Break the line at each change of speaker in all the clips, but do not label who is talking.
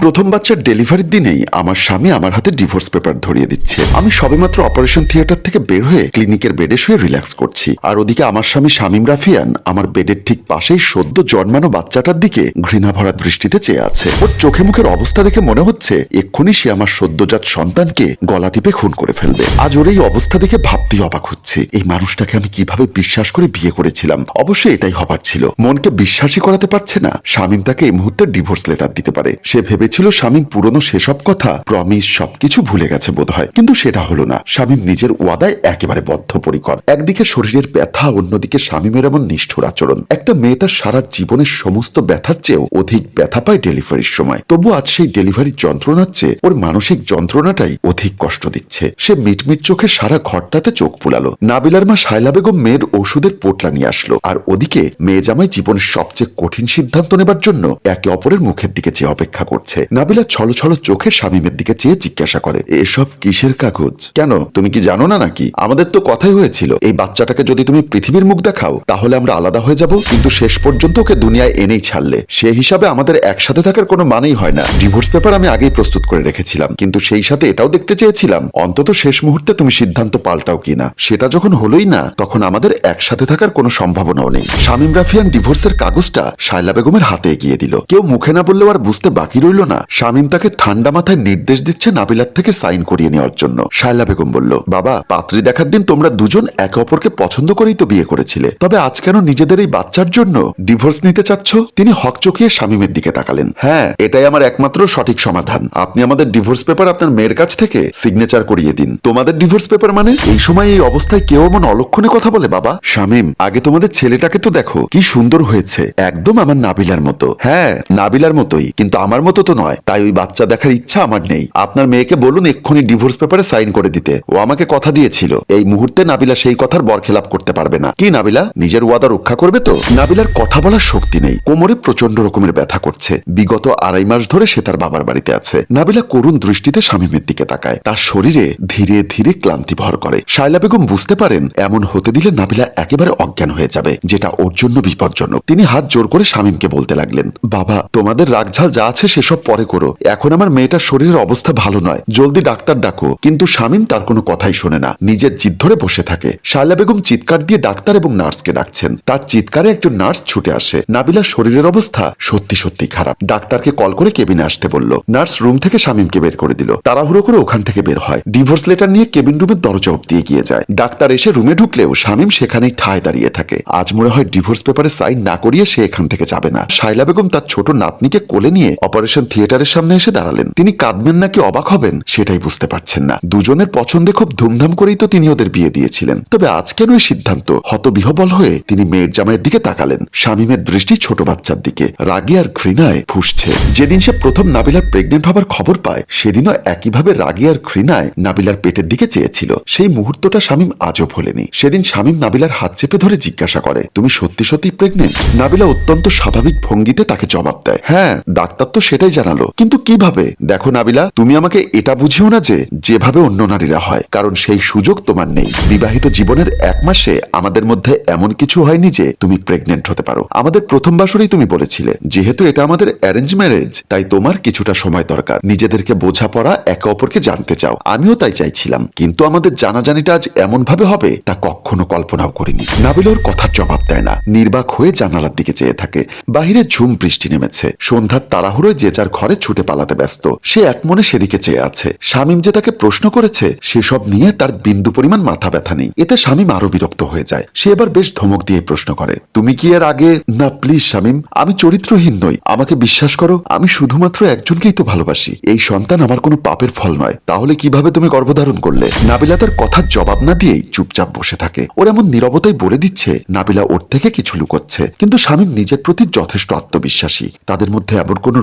প্রথম বাচ্চার ডেলিভারির দিনেই আমার স্বামী আমার হাতে ডিভোর্স পেপার ধরিয়ে দিচ্ছে। আমি সবেমাত্র অপারেশন থিয়েটার থেকে বের হয়ে ক্লিনিকের বেডে শুয়ে রিল্যাক্স করছি। আর ওদিকে আমার স্বামী শামীম রাফিয়ান আমার বেডের ঠিক পাশেই সদ্য জন্মানো বাচ্চাটার দিকে ঘৃণা ভরা দৃষ্টিতে চেয়ে আছে। ওর চোখে মুখের অবস্থা দেখে মনে হচ্ছে এক্ষুনি সে আমার সদ্যজাত সন্তানকে গলা টিপে খুন করে ফেলবে। আজ ওর এই অবস্থা দেখে ভাবতেই অবাক হচ্ছে। এই মানুষটাকে আমি কীভাবে বিশ্বাস করে বিয়ে করেছিলাম? অবশ্যই এটাই হবার ছিল। মনকে বিশ্বাসই করাতে পারছে না। শামীম তাকে এই মুহূর্তে ডিভোর্স লেটার দিতে পারে। সে ভেবেছিল শামীম পুরনো সেসব কথা। প্রমিস সবকিছু ভুলে গেছে বোধহয়। কিন্তু সেটা হলো না। শামীম নিজের ওয়াদায় একেবারে বদ্ধপরিকর। একদিকে শরীরের ব্যথা, অন্যদিকে শামীমের এমন নিষ্ঠুর আচরণ। একটা মেয়ে তার সারা জীবনের সমস্ত ব্যথার চেয়েও অধিক ব্যথা পায় ডেলিভারির সময়। তবু আজ সেই ডেলিভারির যন্ত্রণার চেয়ে ওর মানসিক যন্ত্রণাটাই অধিক কষ্ট দিচ্ছে। সে মিটমিট চোখে সারা ঘরটাতে চোখ ফুলালো নাবিলার মা শায়লা বেগম মেয়ের ওষুধের পোটলা নিয়ে আসলো। আর ওদিকে মেয়ে জামাই জীবনের সবচেয়ে কঠিন সিদ্ধান্ত নেবার জন্য একে অপরের মুখের দিকে চেয়ে অপেক্ষা করছে। নাবিলা ছলো ছলো চোখে শামীমের দিকে চেয়ে জিজ্ঞাসা করে, এসব কিসের কাগজ? কেন? তুমি কি জানো না নাকি? আমাদের তো কথাই হয়েছিল, এই বাচ্চাটাকে যদি তুমি পৃথিবীর মুখ দেখাও, তাহলে আমরা আলাদা হয়ে যাব। কিন্তু শেষ পর্যন্ত ওকে দুনিয়ায় এনেই ছাড়লে। সে হিসাবে আমাদের একসাথে থাকার কোনো মানেই হয় না। ডিভোর্স পেপার আমি আগেই প্রস্তুত করে রেখেছিলাম, কিন্তু সেই সাথে এটাও দেখতে চেয়েছিলাম, অন্তত শেষ মুহূর্তে তুমি সিদ্ধান্ত পাল্টাও কিনা সেটা যখন হলোই না, তখন আমাদের একসাথে থাকার কোনো সম্ভাবনাও নেই। শামিম রাফিয়ান ডিভোর্সের কাগজটা শায়লা বেগমের হাতে এগিয়ে দিল। কেউ মুখে না বললেও আর বুঝতে বাকি রইল না। শামীম তাকে ঠান্ডা মাথায় নির্দেশ দিচ্ছে নাবিলার থেকে সাইন করিয়ে নেওয়ার জন্য। শায়লা বেগম বলল, বাবা, পাত্রী দেখার দিন তোমরা দুজন একে অপরকে পছন্দ করেই তো বিয়ে করেছিলে। তবে আজ কেন নিজেদের এই বাচ্চার জন্য ডিভোর্স নিতে চাচ্ছ? তিনি হক চকিয়ে শামীমের দিকে তাকালেন। হ্যাঁ এটাই আমার একমাত্র সঠিক সমাধান। আপনি আমাদের ডিভোর্স পেপার আপনার মেয়ের কাছ থেকে সিগনেচার করিয়ে দিন। তোমাদের ডিভোর্স পেপার মানে? এই সময় এই অবস্থায় কেউ এমন অলক্ষণে কথা বলে, বাবা? শামীম, আগে তোমাদের ছেলেটাকে তো দেখো, কি সুন্দর হয়েছে। একদম আমার নাবিলার মতো। হ্যাঁ নাবিলার মতোই, কিন্তু আমার মতো তো নয়। তাই ওই বাচ্চা দেখার ইচ্ছা আমার নেই। আপনার মেয়েকে বলুন এক্ষুনি ডিভোর্স পেপারে সাইন করে দিতে। ও আমাকে কথা দিয়েছিল। এই মুহূর্তে নাবিলা সেই কথার বরখেলাপ করতে পারবে না। কি নাবিলা? নিজের ওয়াদা রক্ষা করবে তো? নাবিলার কথা বলার শক্তি নেই। কোমরে প্রচণ্ড রকমের ব্যথা করছে। বিগত আড়াই মাস ধরে সে তার বাবার বাড়িতে আছে। নাবিলা করুণ দৃষ্টিতে স্বামীমের দিকে তাকায়। তার শরীরে ধীরে ধীরে ক্লান্তি ভর করে। শায়লা বেগম বুঝতে পারেন, এমন হতে দিলে নাবিলা একেবারে অজ্ঞান হয়ে যাবে, যেটা ওর জন্য বিপজ্জনক। তিনি হাত জোর করে স্বামীমকে বলতে লাগলেন, বাবা, তোমাদের রাগঝাল যা আছে সেসব পরে করো। এখন আমার মেয়েটার শরীরের অবস্থা ভালো নয়। জলদি ডাক্তার ডাকো। কিন্তু স্বামীম তার কোনো কথাই শোনে না। নিজের জিদ ধরে বসে থাকে। শায়লা বেগম চিৎকার দিয়ে ডাক্তার এবং নার্সকে ডাকছেন। তার চিৎকারে একজন নার্স ছুটে আসে। নাবিলার শরীরের অবস্থা সত্যি সত্যি খারাপ। ডাক্তারকে কল করে কেবিনে আসতে বলল। নার্স রুম থেকে স্বামীমকে বের করে দিল। তাড়াহুড়ো করে ওখান থেকে বের হয়। ডিভোর্স লেটার নিয়ে কেবিন রুমের দরজা অব্দি এগিয়ে যায়। ডাক্তার এসে রুমে ঢুকলেও শামীম সেখানেই ঠায় দাঁড়িয়ে থাকে। আজ মনে হয় ডিভোর্স পেপারে সাইন না করিয়ে সে এখান থেকে যাবে না। শাইলা বেগম তার ছোট নাতনিকে কোলে নিয়ে অপারেশন থিয়েটারের সামনে এসে দাঁড়ালেন। তিনি কাঁদবেন নাকি অবাক হবেন, সেটাই বুঝতে পারছেন না। দুজনের পছন্দে খুব ধুমধাম করেই তো তিনি ওদের বিয়ে দিয়েছিলেন। তবে আজ কেন এই সিদ্ধান্ত? হতবিহবল হয়ে তিনি মেয়ের জামাইয়ের দিকে তাকালেন, শামীমের দৃষ্টি ছোট বাচ্চার দিকে। রাগে আর ঘৃণায় ফুসছে। যেদিন সে প্রথম নাবিলার প্রেগনেন্ট হবার খবর পায়, সেদিনও একইভাবে রাগে আর ঘৃণায় নাবিলার পেটের দিকে চেয়েছিল। সেই মুহূর্তটা শামীম আজও ভোলেনি। সেদিন শামীম নাবিলার হাত চেপে ধরে জিজ্ঞাসা করে, তুমি সত্যি সত্যি প্রেগনেন্ট নাবিলা অত্যন্ত স্বাভাবিক ভঙ্গিতে তাকে জবাব দেয় হ্যাঁ ডাক্তার তো সেটাই জানালো। কিন্তু কীভাবে? দেখো নাবিলা, তুমি আমাকে এটা বুঝিও না যে যেভাবে অন্য নারীরা হয়, কারণ সেই সুযোগ তোমার নেই। বিবাহিত জীবনের এক মাসে আমাদের মধ্যে এমন কিছু হয়নি যে তুমি প্রেগনেন্ট হতে পারো। আমাদের প্রথম বাসরেই তুমি বলেছিলে, যেহেতু এটা আমাদের অ্যারেঞ্জ ম্যারেজ তাই তোমার কিছুটা সময় দরকার। নিজেদেরকে বোঝাপড়া একে অপরকে জানতে চাও। আমিও তাই চাইছিলাম, কিন্তু আমাদের জানাজানিটা আজ এমন ভাবে হবে তা কখনো কল্পনাও করিনি। নাবিল ওর কথার জবাব দেয় না। নির্বাক হয়ে জানালার দিকে চেয়ে থাকে। বাহিরে ঝুম বৃষ্টি নেমেছে। সন্ধ্যার তাড়াহুড়োয় যে যার ঘরে ছুটে পালাতে ব্যস্ত। সে এক মনে সেদিকে চেয়ে আছে। শামীম যে তাকে প্রশ্ন করেছে, সেসব নিয়ে তার বিন্দু পরিমাণ মাথা ব্যথা নেই। এতে শামীম আরও বিরক্ত হয়ে যায়। সে এবার বেশ ধমক দিয়ে প্রশ্ন করে, তুমি কি এর আগে না প্লিজ শামীম, আমি চরিত্রহীন নই। আমাকে বিশ্বাস করো, আমি শুধুমাত্র একজনকেই তো ভালোবাসি। এই সন্তান আমার কোনো পাপের ফল নয়। তাহলে কীভাবে তুমি গর্ভধারণ করলে? নাবিলা তার কথার জবাব না দিয়েই চুপচাপ বসে থাকে। ওর এমন নিরবতাই বলে দিচ্ছে, নাবিলা ওর থেকে কিছু লুকোচ্ছে। কিন্তু স্বামীর নিজের প্রতি যথেষ্ট আত্মবিশ্বাসী। তাদের মধ্যে এমন কোনো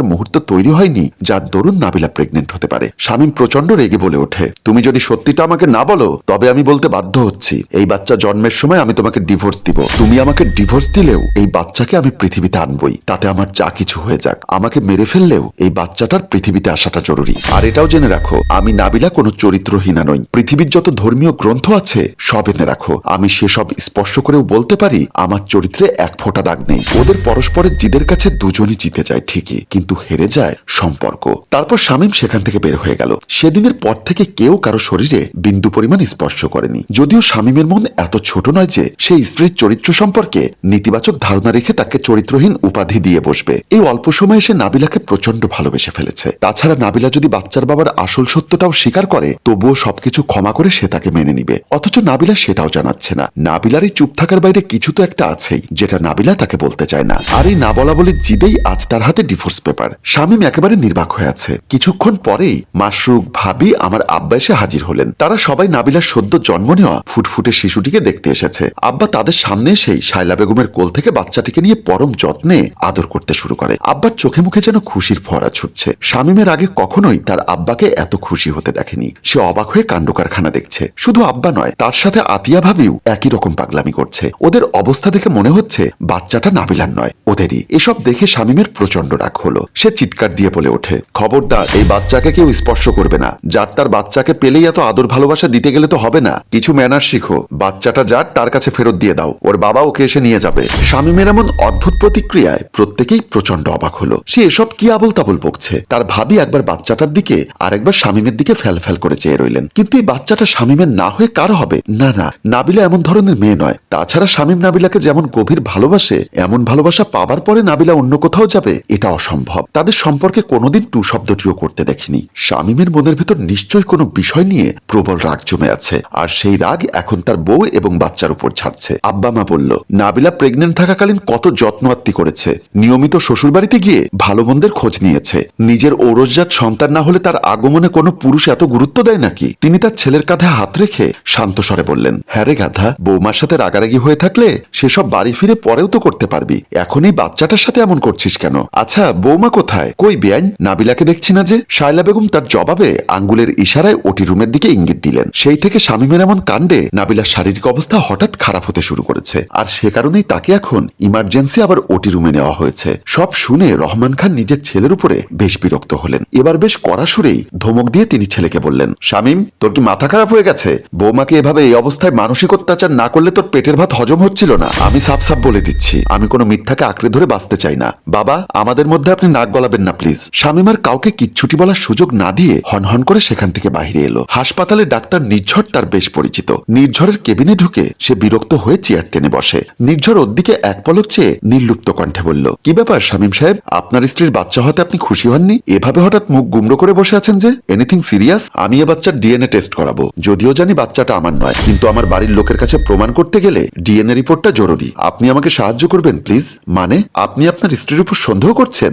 রোমান্টিকতার মুহূর্ত তৈরি হয়নি, যার দরুন নাবিলা প্রেগনেন্ট হতে পারে। স্বামীম প্রচণ্ড রেগে বলে ওঠে, তুমি যদি সত্যিটা আমাকে না বলো, তবে আমি বলতে বাধ্য হচ্ছি। এই বাচ্চা জন্মের সময় আমি তোমাকে ডিভোর্স দিব। তুমি আমাকে ডিভোর্স দিলেও এই বাচ্চাকে আমি পৃথিবীতে আনবই। তাতে আমার যা কিছু হয়ে যাক। আমাকে মেরে ফেললেও এই বাচ্চাটার পৃথিবীতে আসাটা জরুরি। আর এটাও জেনে রাখো, আমি নাবিলা কোনো চরিত্রহীনা নই। পৃথিবীর যত ধর্মীয় গ্রন্থ আছে, সব এনে রাখো। আমি সেসব স্পর্শ করেও বলতে পারি, আমার চরিত্রে এক ফোঁটা দাগ নেই। ওদের পরস্পরের জিদের কাছে দুজনই জিতে যায় ঠিকই। কিন্তু কিন্তু হেরে যায় সম্পর্ক। তারপর শামীম সেখান থেকে বের হয়ে গেল। সেদিনের পর থেকে কেউ কারও শরীরে বিন্দু পরিমাণ স্পর্শ করেনি। যদিও শামীমের মন এত ছোট নয় যে সেই স্ত্রীর চরিত্র সম্পর্কে নেতিবাচক ধারণা রেখে তাকে চরিত্রহীন উপাধি দিয়ে বসবে। এই অল্প সময়ে সে নাবিলাকে প্রচণ্ড ভালোবেসে ফেলেছে। তাছাড়া নাবিলা যদি বাচ্চার বাবার আসল সত্যটাও স্বীকার করে, তবুও সবকিছু ক্ষমা করে সে তাকে মেনে নিবে। অথচ নাবিলা সেটাও জানাচ্ছে না। নাবিলার এই চুপ থাকার বাইরে কিছু তো একটা আছেই, যেটা নাবিলা তাকে বলতে চায় না। আর এই না বলা বলে জিদেই আজ তার হাতে ডিভোর্স পেপার শামীম একেবারে নির্বাক হয়ে আছে। কিছুক্ষণ পরেই মাসরুক ভাবি আমার আব্বা এসে হাজির হলেন। তারা সবাই নাবিলার সদ্য জন্ম নেওয়া ফুটফুটে শিশুটিকে দেখতে এসেছে। আব্বা তাদের সামনে এসেই শাইলা বেগমের কোল থেকে বাচ্চাটিকে নিয়ে পরম যত্নে আদর করতে শুরু করে। আব্বার চোখে মুখে যেন খুশির ফোয়ারা ছুটছে। শামীমের আগে কখনোই তার আব্বাকে এত খুশি হতে দেখেনি। সে অবাক হয়ে কাণ্ড কারখানা দেখছে। শুধু আব্বা নয়, তার সাথে আতিয়া ভাবিও একই রকম পাগলামি করছে। ওদের অবস্থা দেখে মনে হচ্ছে বাচ্চাটা নাবিলার নয়, ওদেরই। এসব দেখে শামীমের প্রচণ্ড রাগ হলো। সে চিৎকার দিয়ে বলে ওঠে। খবরদার, এই বাচ্চাকে কেউ স্পর্শ করবে না। যার তার বাচ্চাকে পেলেই এত আদর ভালোবাসা দিতে গেলে তো হবে না। কিছু ম্যানার শিখো। বাচ্চাটা যার, তার কাছে ফেরত দিয়ে দাও। ওর বাবা ওকে এসে নিয়ে যাবে। শামীমের এমন অদ্ভুত প্রতিক্রিয়ায় প্রত্যেকেই প্রচণ্ড অবাক হলো। সে এসব কি আবল তাবল বকছে? তার ভাবি একবার বাচ্চাটার দিকে আর একবার স্বামীমের দিকে ফ্যাল ফ্যাল করে চেয়ে রইলেন। কিন্তু এই বাচ্চাটা শামীমের না হয়ে কার হবে? না না, নাবিলা এমন ধরনের মেয়ে নয়। তাছাড়া শামীম নাবিলাকে যেমন গভীর ভালোবাসে, এমন ভালোবাসা পাবার পরে নাবিলা অন্য কোথাও যাবে, এটা অসম্ভব। তাদের সম্পর্কে কোনোদিন টু শব্দটিও করতে দেখিনি। শামীমের মনের ভেতর নিশ্চয়ই কোনো বিষয় নিয়ে প্রবল রাগ জমে আছে। আর সেই রাগ এখন তার বউ এবং বাচ্চার উপর ছাড়ছে। আব্বা মা বলল, নাবিলা প্রেগনেন্ট থাকাকালীন কত যত্ন আত্মি করেছে। নিয়মিত শ্বশুরবাড়িতে গিয়ে ভালো মন্দের খোঁজ নিয়েছে। নিজের ঔরসজাত সন্তান না হলে তার আগমনে কোনো পুরুষ এত গুরুত্ব দেয় নাকি? তিনি তার ছেলের কাঁধে হাত রেখে শান্ত স্বরে বললেন হ্যাঁ রে গাধা, বৌমার সাথে রাগারাগি হয়ে থাকলে সেসব বাড়ি ফিরে পরেও তো করতে পারবি। এখন এই বাচ্চাটার সাথে এমন করছিস কেন? আচ্ছা বৌমা কোথায়? কই বেআইন? নাবিলাকে দেখছি না যে। শায়লা বেগম তার জবাবে আঙ্গুলের ইশারায় ওটি রুমের দিকে ইঙ্গিত দিলেন। সেই থেকে স্বামীমের এমন কাণ্ডে নাবিলার শারীরিক অবস্থা হঠাৎ খারাপ হতে শুরু করেছে। আর সে কারণেই তাকে এখন ইমার্জেন্সি আবার ওটি রুমে নেওয়া হয়েছে। সব শুনে রহমান খান নিজের ছেলের উপরে বেশ বিরক্ত হলেন। এবার বেশ কড়া সুরেই ধমক দিয়ে তিনি ছেলেকে বললেন, শামিম, তোর কি মাথা খারাপ হয়ে গেছে? বৌমাকে এভাবে এই অবস্থায় মানসিক অত্যাচার না করলে তোর পেটের ভাত হজম হচ্ছিল না? আমি সাফ সাফ বলে দিচ্ছি। আমি কোনো মিথ্যাকে আঁকড়ে ধরে বাঁচতে চাই না। বাবা, আমাদের মধ্যে আপনি নাক গলাবেন না প্লিজ শামিমার কাউকে কিচ্ছুটি বলার সুযোগ না দিয়ে হনহন করে সেখান থেকে বাইরে এলো। হাসপাতালে ডাক্তার নির্ঝর তার বেশ পরিচিত। নির্ঝরের কেবিনে ঢুকে সে বিরক্ত হয়ে চেয়ার টেনে বসে। নির্ঝর ওর দিকে এক পলক চেয়ে নির্লুপ্ত কণ্ঠে বলল, কি ব্যাপার শামীম সাহেব? আপনার স্ত্রীর বাচ্চা হতে আপনি খুশি হননি? এভাবে হঠাৎ মুখ গুমড়ো করে বসে আছেন যে? এনিথিং সিরিয়াস আমি এ বাচ্চার ডিএনএ টেস্ট করাবো। যদিও জানি বাচ্চাটা আমার নয়, কিন্তু আমার বাড়ির লোকের কাছে প্রমাণ করতে গেলে ডিএনএ রিপোর্টটা জরুরি। আপনি আমাকে সাহায্য করবেন প্লিজ মানে আপনি আপনার স্ত্রীর উপর সন্দেহ করছেন?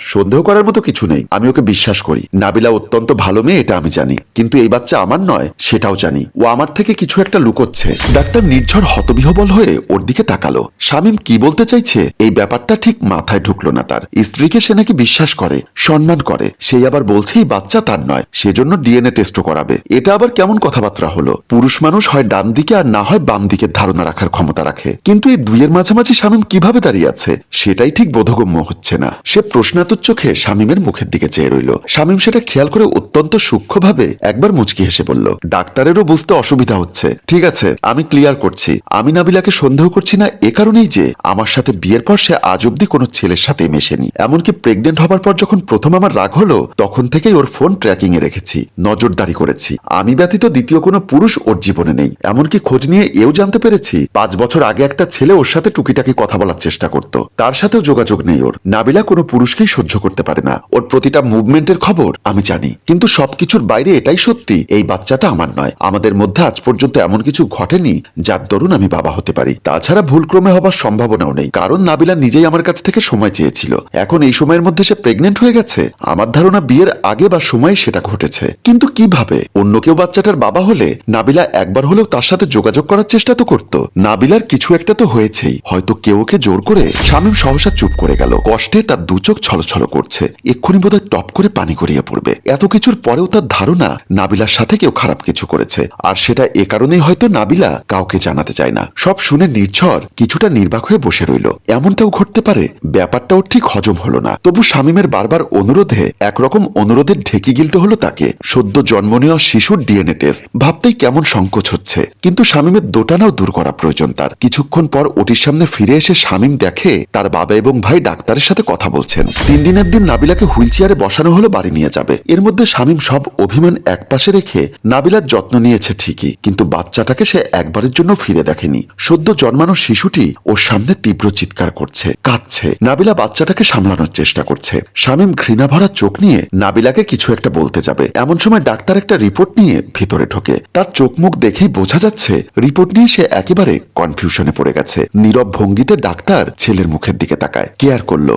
সন্দেহ করার মতো কিছু নেই। আমি ওকে বিশ্বাস করি। নাবিলা অত্যন্ত ভালো মেয়ে, এটা আমি জানি। কিন্তু এই বাচ্চা আমার নয়, সেটাও জানি। ও আমার থেকে কিছু একটা লুকোচ্ছে। ডাক্তার নির্ঝর হতবিহবল হয়ে ওর দিকে তাকালো। শামীম কি বলতে চাইছে? এই ব্যাপারটা ঠিক মাথায় ঢুকলো না তার। স্ত্রীকে সে নাকি বিশ্বাস করে, সম্মান করে। সেই আবার বলছে, এই বাচ্চা তার নয়, সেজন্য ডিএনএ টেস্টও করাবে। এটা আবার কেমন কথাবার্তা হলো? পুরুষ মানুষ হয় ডান দিকে আর না হয় বাম দিকে ধারণা রাখার ক্ষমতা রাখে। কিন্তু এই দুইয়ের মাঝামাঝি শামীম কীভাবে দাঁড়িয়ে আছে? সেটাই ঠিক বোধগম্য হচ্ছে না। সে প্রশ্নাতুর চোখে শামীমের মুখের দিকে চেয়ে রইল। শামীম সেটা খেয়াল করে অত্যন্ত সূক্ষ্মভাবে একবার মুচকি হেসে বলল, ডাক্তারেরও বুঝতে অসুবিধা হচ্ছে। ঠিক আছে, আমি ক্লিয়ার করছি। আমি নাবিলাকে সন্দেহ করছি না এ কারণেই যে আমার সাথে বিয়ের পর সে আজ অব্দি কোনো ছেলের সাথে মেশেনি। এমনকি প্রেগনেন্ট হবার পর যখন প্রথম আমার রাগ হলো, তখন থেকেই ওর ফোন ট্র্যাকিং এ রেখেছি, নজরদারি করেছি। আমি ব্যতীত দ্বিতীয় কোনো পুরুষ ওর জীবনে নেই। এমনকি খোঁজ নিয়ে এও জানতে পেরেছি, পাঁচ বছর আগে একটা ছেলে ওর সাথে টুকিটাকি কথা বলার চেষ্টা করত। তার সাথেও যোগাযোগ নেই ওর। নাবিলা কোনো পুরুষকেই সহ্য করতে পারে না। ওর প্রতিটা মুভমেন্টের খবর আমি জানি। কিন্তু সবকিছুর বাইরে এটাই সত্যি, এই বাচ্চাটা আমার নয়। আমাদের মধ্যে আজ পর্যন্ত এমন কিছু ঘটেনি যার দরুন আমি বাবা হতে পারি। তাছাড়া ভুলক্রমে হবার সম্ভাবনাও নেই, কারণ নাবিলা নিজেই আমার কাছ থেকে সময় চেয়েছিল। এখন এই সময়ের মধ্যে সে প্রেগনেন্ট হয়ে গেছে। আমার ধারণা বিয়ের আগে বা সময়ে সেটা ঘটেছে। কিন্তু কীভাবে? অন্য কেউ বাচ্চাটার বাবা হলে নাবিলা একবার হলেও তার সাথে যোগাযোগ করার চেষ্টা তো করতো। নাবিলার কিছু একটা তো হয়েছেই। হয়তো কেউ ওকে জোর করে শামীম সহসা চুপ করে গেল। কষ্টে তার দু চোখ ছলছল করছে। এক্ষুনি বোধহয় টপ করে পানি গড়িয়ে পড়বে। এত কিছুর পরেও তার ধারণা নাবিলার সাথে কেউ খারাপ কিছু করেছে। আর সেটা এ কারণেই হয়তো নাবিলা কাউকে জানাতে চায় না। সব শুনে নির্ঝর কিছুটা নির্বাক হয়ে বসে রইল। এমনটাও ঘটতে পারে, ব্যাপারটাও ঠিক হজম হলো না। তবু শামীমের বারবার অনুরোধে একরকম অনুরোধের ঢেকি গিলতে হলো তাকে। সদ্য জন্ম নেওয়া শিশুর ডিএনএ টেস্ট ভাবতেই কেমন সংকোচ হচ্ছে। কিন্তু শামীমের দোটানাও দূর করা প্রয়োজন তার। কিছুক্ষণ পর ওটির সামনে ফিরে এসে শামীম দেখে তার বাবা এবং ভাই ডাক্তারের সাথে কথা বলছেন। করেছেন তিন দিনের দিন নাবিলাকে হুইল চেয়ারে বসানো হলো, বাড়ি নিয়ে যাবে। এর মধ্যে শামীম সব অভিমান একপাশে রেখে নাবিলার যত্ন নিয়েছে ঠিকই, কিন্তু বাচ্চাটাকে সে একবারের জন্য ফিরে দেখেনি। সদ্য জন্মানো শিশুটি ওর সামনে তীব্র চিৎকার করছে, কাঁদছে। নাবিলা বাচ্চাটাকে সামলানোর চেষ্টা করছে। শামীম ঘৃণা ভরা চোখ নিয়ে নাবিলাকে কিছু একটা বলতে যাবে। এমন সময় ডাক্তার একটা রিপোর্ট নিয়ে ভিতরে ঢোকে। তার চোখ মুখ দেখেই বোঝা যাচ্ছে, রিপোর্ট নিয়ে সে একেবারে কনফিউশনে পড়ে গেছে। নীরব ভঙ্গিতে ডাক্তার ছেলের মুখের দিকে তাকায়। কেয়ার করল।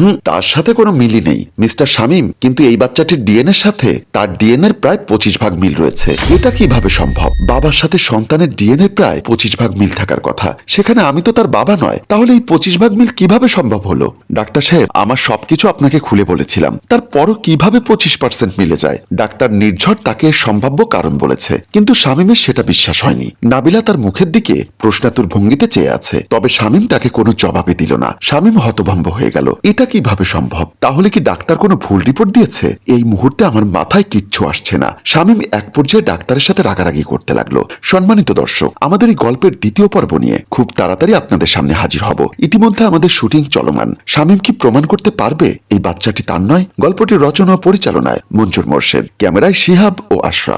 হুম তার সাথে কোনো মিলই নেই। মিস্টার শামীম, কিন্তু এই বাচ্চাটির ডিএনএর সাথে তার ডিএনএর প্রায় পঁচিশ ভাগ মিল রয়েছে। এটা কীভাবে সম্ভব? বাবার সাথে সন্তানের ডিএনএ প্রায় পঁচিশ ভাগ মিল থাকার কথা। সেখানে আমি তো তার বাবা নয়। তাহলে এই পঁচিশ ভাগ মিল কীভাবে সম্ভব হলো? ডাক্তার সাহেব, আমার সবকিছু আপনাকে খুলে বলেছিলাম। তারপরও কীভাবে পঁচিশ পার্সেন্ট মিলে যায়? ডাক্তার নির্ঝর তাকে সম্ভাব্য কারণ বলেছে। কিন্তু শামীমের সেটা বিশ্বাস হয়নি। নাবিলা তার মুখের দিকে প্রশ্নাতুর ভঙ্গিতে চেয়ে আছে। তবে শামীম তাকে কোনো জবাবে দিল না। শামীম হতভম্ব হয়ে গেল। এটা কীভাবে সম্ভব? তাহলে কি ডাক্তার কোনো ভুল রিপোর্ট দিয়েছে? এই মুহূর্তে আমার মাথায় কিচ্ছু আসছে না। শামীম এক পর্যায়ে ডাক্তারের সাথে রাগারাগি করতে লাগল। সম্মানিত দর্শক, আমাদের এই গল্পের দ্বিতীয় পর্ব নিয়ে খুব তাড়াতাড়ি আপনাদের সামনে হাজির হব। ইতিমধ্যে আমাদের শুটিং চলমান। শামীম কি প্রমাণ করতে পারবে? এই বাচ্চাটি তার নয়, গল্পটির রচনা পরিচালনায় মঞ্জুর মোর্শেদ। ক্যামেরায় শিহাব ও আশরাফ।